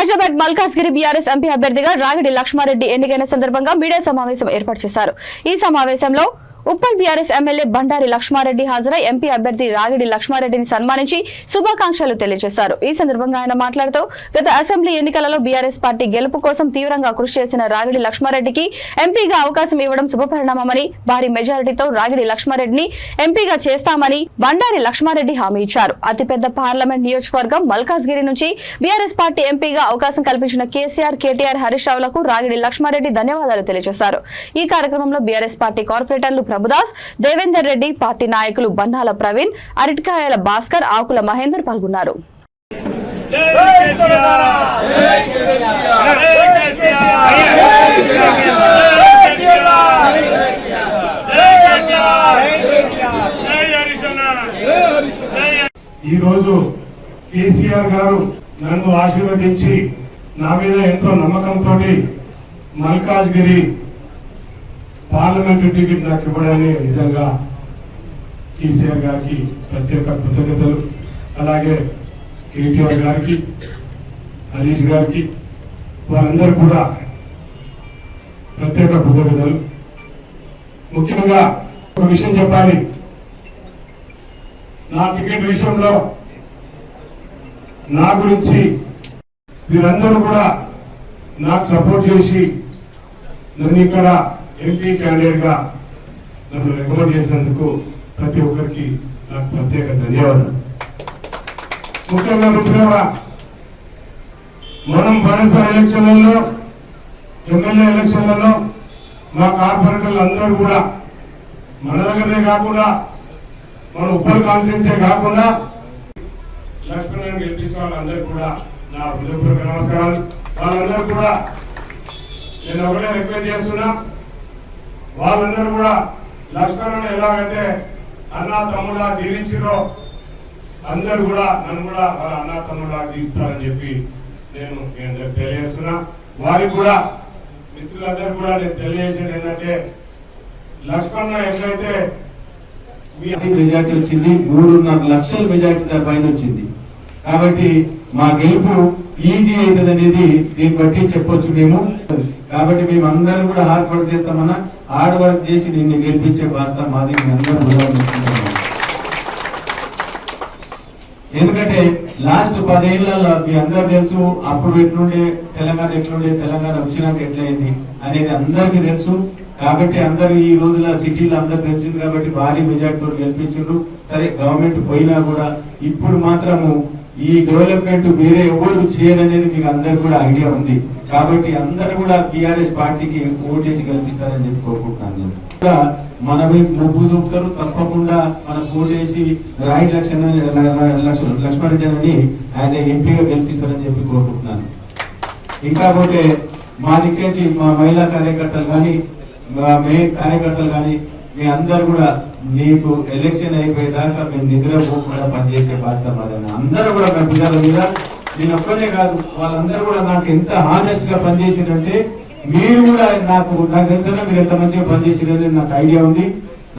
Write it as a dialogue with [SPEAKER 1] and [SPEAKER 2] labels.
[SPEAKER 1] Hyderabad Malkajgiri BRS MP అభ్యర్థిగా రాగిడి లక్ష్మారెడ్డి ఎన్నికైన సందర్భంగా మీడియా సమావేశం ఏర్పాటు చేశారు. ఈ సమావేశంలో ఉప్పల్ బీఆర్ఎస్ ఎమ్మెల్యే బండారి లక్ష్మారెడ్డి హాజరై ఎంపీ అభ్యర్థి రాగిడి లక్ష్మారెడ్డిని సన్మానించి శుభాకాంక్షలు తెలియజేశారు. ఈ సందర్భంగా ఆయన మాట్లాడుతూ గత అసెంబ్లీ ఎన్నికలలో బీఆర్ఎస్ పార్టీ గెలుపు కోసం తీవ్రంగా కృషి చేసిన రాగిడి లక్ష్మారెడ్డికి ఎంపీగా అవకాశం ఇవ్వడం శుభపరిణామమని భారీ మెజారిటీతో రాగిడి లక్ష్మారెడ్డిని ఎంపీగా చేస్తామని బండారి లక్ష్మారెడ్డి హామీ ఇచ్చారు. అతిపెద్ద పార్లమెంట్ నియోజకవర్గం మల్కాజ్గిరి నుంచి బీఆర్ఎస్ పార్టీ ఎంపీగా అవకాశం కల్పించిన కేసీఆర్ కేటీఆర్ హరీష్ రావులకు రాగిడి లక్ష్మారెడ్డి ధన్యవాదాలు తెలియజేశారు. ఈ కార్యక్రమంలో బీఆర్ఎస్ పార్టీ కార్పొరేటర్లు ప్రభుదాస్ దేవేందర్ రెడ్డి పార్టీ నాయకులు బన్నాల ప్రవీణ్ అరటికాయల భాస్కర్ ఆకుల మహేందర్ పాల్గొన్నారు.
[SPEAKER 2] ఈరోజు కేసీఆర్ గారు నన్ను ఆశీర్వదించి నా మీద ఎంతో నమ్మకంతో మల్కాజ్గిరి పార్లమెంటు టికెట్ నాకు ఇవ్వడాన్ని నిజంగా కేసీఆర్ గారికి ప్రత్యేక కృతజ్ఞతలు. అలాగే కేటీఆర్ గారికి హరీష్ గారికి వారందరూ కూడా ప్రత్యేక కృతజ్ఞతలు. ముఖ్యంగా ఒక విషయం చెప్పాలి. నా టికెట్ విషయంలో నా గురించి మీరందరూ కూడా నాకు సపోర్ట్ చేసి నన్ను ఇక్కడ ఎంపీ క్యాండిడేట్గా నన్ను రికమెండ్ చేసినందుకు ప్రతి ఒక్కరికి నాకు ప్రత్యేక ధన్యవాదాలు. ముఖ్యంగా మిత్రులారా మనం భరోసా ఎలక్షన్లలో ఎమ్మెల్యే ఎలక్షన్లలో మా కార్పొరేటర్లు అందరూ కూడా మన దగ్గరనే కాకుండా మన ఉప్పల్ కాన్స్టిట్యూన్సీ కాకుండా లక్ష్మణ్ గెలిపించిన వాళ్ళందరూ కూడా నా హృదయపూర్వక నమస్కారాలు. వాళ్ళందరూ కూడా నేను ఒకటే రిక్వెస్ట్ చేస్తున్నా వాళ్ళందరూ కూడా లక్ష్మణ్ ఎలాగైతే అన్నా తమ్ముడా దీవించిరో అందరూ కూడా నన్ను కూడా వాళ్ళ అన్నా తమ్ముడా దీవిస్తారని చెప్పి నేను మీ తెలియజేస్తున్నా. వారికి కూడా మిత్రులందరూ కూడా నేను తెలియజేసేది ఏంటంటే లక్ష్మణ ఎట్లయితే
[SPEAKER 3] మెజార్టీ వచ్చింది మూడున్నర లక్షల మెజార్టీ దాని పైన వచ్చింది. కాబట్టి మా గెలుపు ఈజీ అవుతుంది అనేది దీన్ని బట్టి చెప్పొచ్చు మేము. కాబట్టి మేము అందరం కూడా హార్డ్ వర్క్ చేస్తామన్నా హార్డ్ వర్క్ చేసి నిన్ను గెలిపించే బాస్తా మాది మీ అందరం ఎందుకంటే లాస్ట్ పదేళ్ళలో మీ అందరు తెలుసు అప్పుడు ఎట్లుండే తెలంగాణ ఎట్లుండే తెలంగాణ వచ్చినాక ఎట్లయింది అనేది అందరికీ తెలుసు. కాబట్టి అందరు ఈ రోజుల సిటీలో అందరు తెలిసింది కాబట్టి భారీ మెజార్టీతో గెలిపించారు సరే గవర్నమెంట్ పోయినా కూడా ఇప్పుడు మాత్రము ఈ డెవలప్మెంట్ వేరే ఎవరు చేయరనేది మీకు అందరు కూడా ఐడియా ఉంది. కాబట్టి అందరు కూడా బీఆర్ఎస్ పార్టీకి ఓటేసి గెలిపిస్తారని చెప్పి కోరుకుంటున్నాను నేను. మన వైపు మొగ్గు చూపుతారు. తప్పకుండా మన ఓటేసి రాయి లక్ష్మణ లక్ష్మారెడ్డి అని యాజ్ ఏ ఎంపీగా గెలిపిస్తారని చెప్పి కోరుకుంటున్నాను. ఇంకా పోతే మా దిక్కించి మా మహిళా కార్యకర్తలు కానీ మేయర్ కార్యకర్తలు కానీ మీ అందరు కూడా మీకు ఎలక్షన్ అయిపోయేదాకా మేము నిద్రపోకుండా పనిచేసే బాధ్యత మాదన్న. అందరూ కూడా మా మీద. నేను ఒక్కనే కాదు వాళ్ళందరూ కూడా నాకు ఎంత హానెస్ట్గా పనిచేసిందంటే మీరు కూడా నాకు నాకు తెలిసిన మీరు ఎంత మంచిగా పనిచేసిరని నాకు ఐడియా ఉంది.